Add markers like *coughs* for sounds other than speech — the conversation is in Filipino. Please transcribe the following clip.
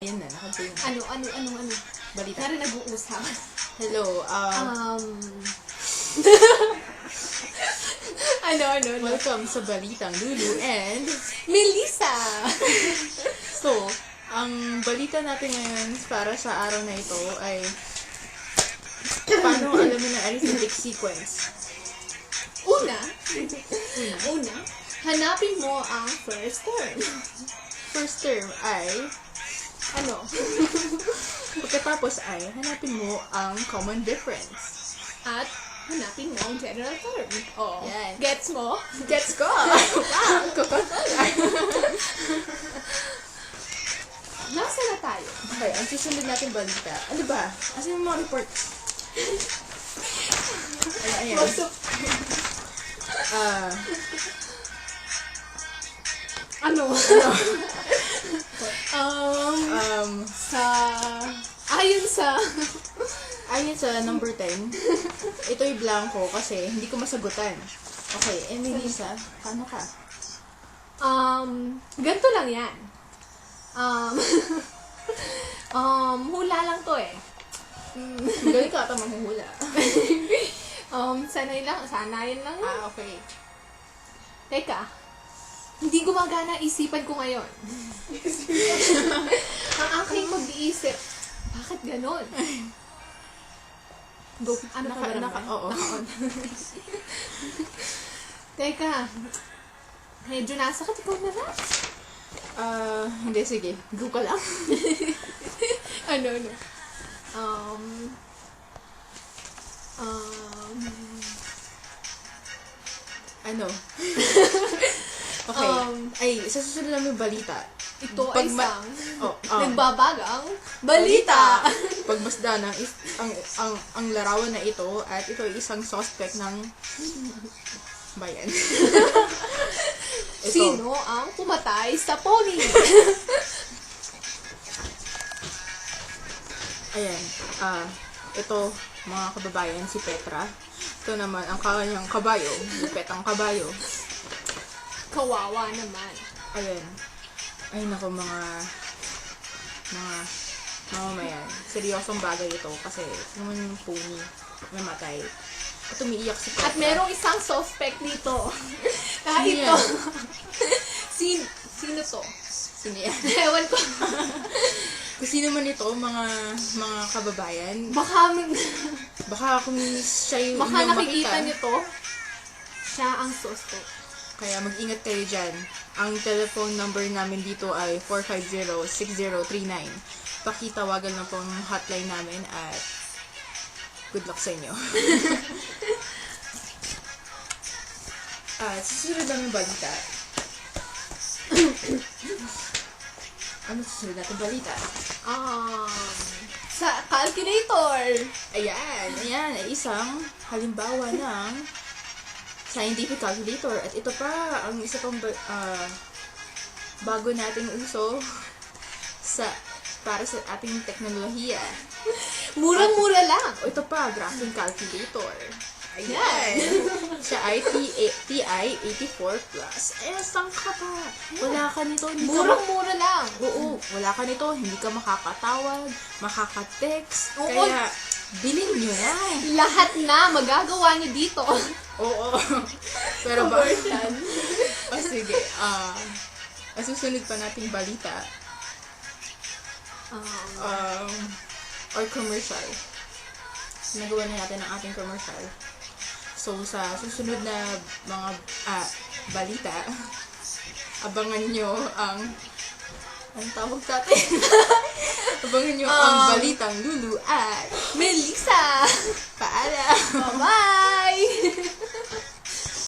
Ayan na, nakating. Ano, ano, ano, ano? Balita. Nari nag-uusap. Hello, um, Um... *laughs* ano, ano, ano? welcome sa Balitang Lulu and *laughs* Melissa! *laughs* so, ang balita natin ngayon para sa araw na ito ay paano alamin ang arithmetic sequence. Una, una, hanapin mo ang first term. First term ay, Ano? *laughs* pagkatapos ay, hanapin mo ang common difference. At hanapin mo ang general term. Oh, Yan. Gets mo? *laughs* Let's go! *laughs* wow! Nasa na tayo? Okay, ang susunod natin balita. Ano ba? Asan yung mga report? Ayan, ayan. Ah, Ano? um, *laughs* Ayon sa... number 10, ito'y blanco kasi hindi ko masagutan. Okay, eh, Melissa, paano ka? Um, ganito lang yan. Um, *laughs* um, hula lang to eh. Mm, Magaling ka ata manghuhula. *laughs* um, sanay lang, sanayin lang. ah, okay. Teka, hindi gumagana isipan ko ngayon. Ang aking mag-iisip, bakit ganon? *laughs* Go, ano Naka- ka ba naka- oo. Naka-on. *laughs* Teka, medyo nasakit ikaw na lang. Ah, hindi, sige. Go ka lang. *laughs* ano, ano? Um, um, ano? okay. Um, Ay, sa susunod namin balita. Ito Pag ay ma- isang Oh, ah. nagbabagang balita. Pagmasdan ang, is- ang, ang, ang larawan na ito at ito ay isang suspect ng bayan. *laughs* ito. Sino ang pumatay sa pony? *laughs* Ayan. Ah, ito, mga kababayan, si Petra. Ito naman, ang kanyang kabayo, si Petang kabayo. Kawawa naman. Ayan. Ay, nako, mga, mga, mamamayan. Seryosong bagay ito kasi naman yung pony namatay. At umiiyak si Petra. At merong isang suspect dito. *laughs* Kahit to. yan? *laughs* Sino, to? Sino yan? *laughs* Ewan ko. Kung sino man ito, mga, mga kababayan, Baka, baka kung siya yung baka nakikita makita, niyo to. Siya ang suspect. Kaya mag-ingat kayo dyan. Ang telephone number namin dito ay 450-6039. Pakitawagan na po ang hotline namin at good luck sa inyo. *laughs* At susunod namin balita. *coughs* ano susunod natin balita? Um, sa calculator. Ayan, ayan, ay isang halimbawa ng scientific calculator. At ito pa, ang isa pang ah, bago nating uso *laughs* sa para sa ating teknolohiya. *laughs* Murang-mura lang. O ito pa, graphing calculator. Ayan. Siya *laughs* ay T- TI-84 Plus. Eh, saan ka ba? Wala ka nito. Murang-mura lang. Oo, wala ka nito. Hindi ka makakatawag, makaka-text. Oo. Kaya, bilhin nyo na. Lahat na magagawa niyo dito. Oo. *laughs* Pero ba? O *laughs* sige, ah, ang susunod pa nating balita, Um, um, or commercial. Nagawa na natin ang ating commercial. So, sa susunod na mga ah, balita, *laughs* abangan nyo ang ang tawag natin. abangan nyo ang Um, balitang lulu